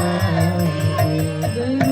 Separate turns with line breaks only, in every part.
Thank you.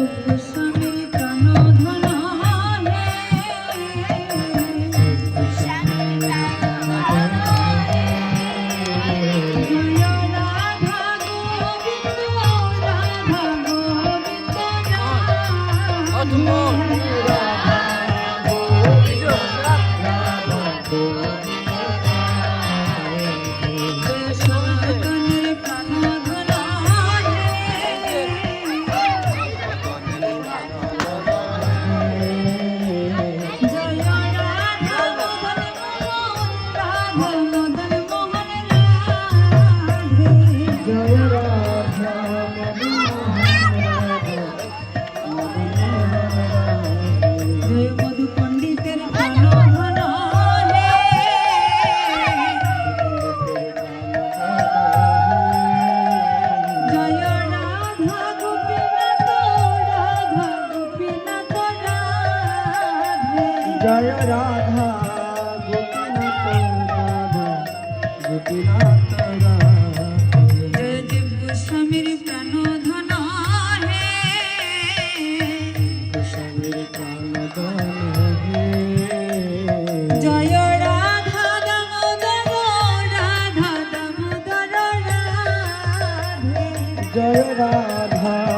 জয় রাধা গোপীনাথ রাধা গোপীনাথ রাধা জয়দেব গোস্বামীর প্রাণ ধন হে
গোস্বামীর প্রাণ ধন হে।
জয় রাধা দামোদর রাধা দামোদর রাধে।
জয়
রাধা।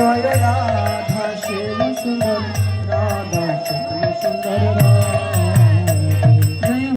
জয় রাধা